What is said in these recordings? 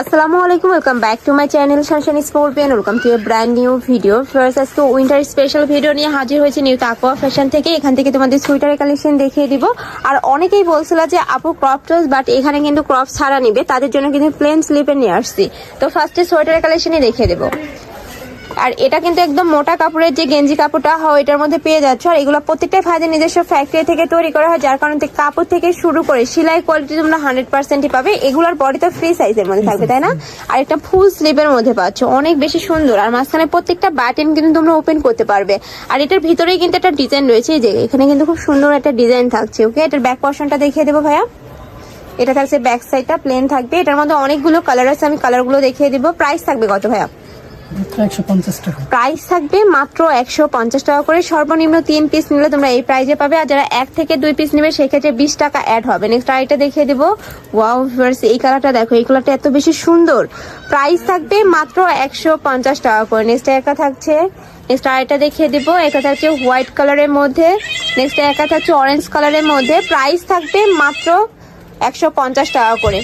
আসসালামু আলাইকুম welcome back to my channel শানশান sport pen welcome to a brand new video first আজকে winter special video নিয়ে হাজির হয়েছে নিউ তাকোয়া ফ্যাশন থেকে। এখান থেকে তোমাদের সোয়েটারের কালেকশন দেখিয়ে দিব। আর অনেকেই বলছিল যে, আপু ক্রপ টস বাট এখানে কিন্তু ক্রপ ছাড়া নিবে। তাদের জন্য কিন্তু প্লেন স্লিপে নিয়ে আসছি। তো ফার্স্টে সোয়েটারের কালেকশনই দেখিয়ে দেবো। আর এটা কিন্তু একদম মোটা কাপড়ের যে গেঞ্জি কাপড়টা হয়, এটার মধ্যে পেয়ে যাচ্ছ। আর এগুলো প্রত্যেকটাই ফায়দা নিজস্ব ফ্যাক্টরি থেকে তৈরি করা হয়, যার কারণে কাপড় থেকে শুরু করে সেলাই কোয়ালিটি তোমরা হান্ড্রেড পার্সেন্টই পাবে। এগুলোর বডি তো ফ্রি সাইজের মধ্যে থাকবে, তাই না? আর একটা ফুল স্লিভের মধ্যে পাচ্ছ। অনেক বেশি সুন্দর। আর মাঝখানে প্রত্যেকটা বাটন কিন্তু তোমরা ওপেন করতে পারবে। আর এটার ভিতরেই কিন্তু একটা ডিজাইন রয়েছে যে এখানে কিন্তু খুব সুন্দর একটা ডিজাইন থাকছে ওকে এটার ব্যাক পোর্শনটা দেখিয়ে দেবো ভাইয়া। এটা থাকছে ব্যাক সাইডটা প্লেন থাকবে। এটার মধ্যে অনেকগুলো কালার আছে, আমি কালারগুলো দেখিয়ে দিব। প্রাইস থাকবে কত ভাইয়া? প্রাইস থাকবে মাত্র একশো পঞ্চাশ টাকা করে। সর্বনিম্ন তিন পিস নিলে তোমরা এই প্রাইজে পাবে। আর যারা এক থেকে দুই পিস নেবে, সেক্ষেত্রে বিশ টাকা অ্যাড হবে। নেক্সট আইটা দেখিয়ে দেবো। ওয়াও এই কালারটা দেখো, এই কালারটা এত বেশি সুন্দর। প্রাইস থাকবে মাত্র একশো পঞ্চাশ টাকা করে। নেক্সট একা থাকছে। নেক্সট আরেকটা দেখিয়ে দিব। এটা থাকছে হোয়াইট কালারের মধ্যে। নেক্সট একা থাকছে অরেঞ্জ কালারের মধ্যে। প্রাইস থাকবে মাত্র একশো পঞ্চাশ টাকা করে।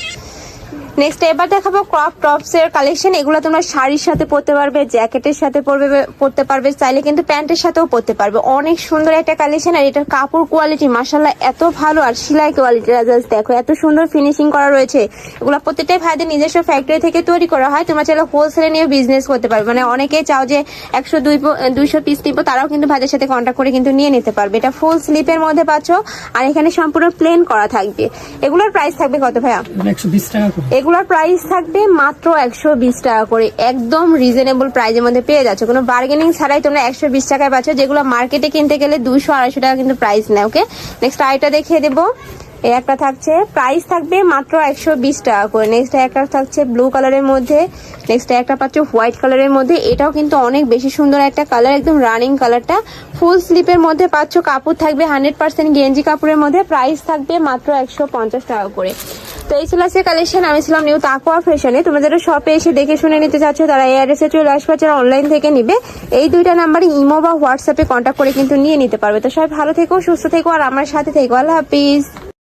নেক্সট এবার দেখাবো ক্রপ টপস এর কালেকশন এগুলো তোমরা শাড়ির সাথে পরতে পারবে, জ্যাকেটের সাথে পরবে, পরতে পারবে, চাইলে কিন্তু প্যান্টের সাথেও পরতে পারবে। অনেক সুন্দর একটা কালেকশন আর এটার কাপড় কোয়ালিটি মাসাল্লাহ এত ভালো, আর সেলাই কোয়ালিটি দেখো, এত সুন্দর ফিনিশিং করা রয়েছে। এগুলো প্রত্যেকটাই ভাইদের নিজস্ব ফ্যাক্টরি থেকে তৈরি করা হয়, তোমরা চাইলে হোলসেলে নিয়ে বিজনেস করতে পারবে। মানে অনেকেই চাও যে একশো দুই দুইশো পিস নিবো, তারাও কিন্তু ভাইদের সাথে কন্ট্যাক্ট করে কিন্তু নিয়ে নিতে পারবে। এটা ফুল স্লিপের মধ্যে পাচ্ছ, আর এখানে সম্পূর্ণ প্লেন করা থাকবে। এগুলোর প্রাইস থাকবে কত ভাইয়া? একশো বিশ টাকা এগুলোর প্রাইস থাকবে মাত্র একশো বিশ টাকা করে। একদম রিজনেবল প্রাইজের মধ্যে পেয়ে যাচ্ছে। কোনো বার্গেনিং ছাড়াই তোমরা একশো বিশ টাকায় পাচ্ছ, যেগুলো মার্কেটে কিনতে গেলে দুশো আড়াইশো টাকা কিন্তু প্রাইস নেয় ওকে নেক্সট আইটা দেখিয়ে দেবো। এই একটা থাকছে প্রাইস থাকবে মাত্র একশো বিশ টাকা করে। নেক্সট একটা থাকছে ব্লু কালারের মধ্যে। নেক্সট একটা পাচ্ছ হোয়াইট কালারের মধ্যে। এটাও কিন্তু অনেক বেশি সুন্দর একটা কালার একদম রানিং কালারটা ফুল স্লিপের মধ্যে পাচ্ছ, কাপড় থাকবে হান্ড্রেড পার্সেন্ট গেঞ্জি কাপড়ের মধ্যে। প্রাইস থাকবে মাত্র একশো পঞ্চাশ টাকা করে। তো এই ছিল আজকে কালেকশন আমি ছিলাম নিউ তাকুয়া ফ্যাশনে তোমাদের শপে এসে দেখে শুনে নিতে চাচ্ছ, তারা এই অ্যাড্রেসে চলে আসবে, যারা অনলাইন থেকে নিবে। এই দুইটা নাম্বারে ইমো বা হোয়াটসঅ্যাপে কন্ট্যাক্ট করে কিন্তু নিয়ে নিতে পারবে। তো সবাই ভালো থেকো, সুস্থ থেকো, আর আমার সাথে থেকো। আল্লাহ হাফিজ।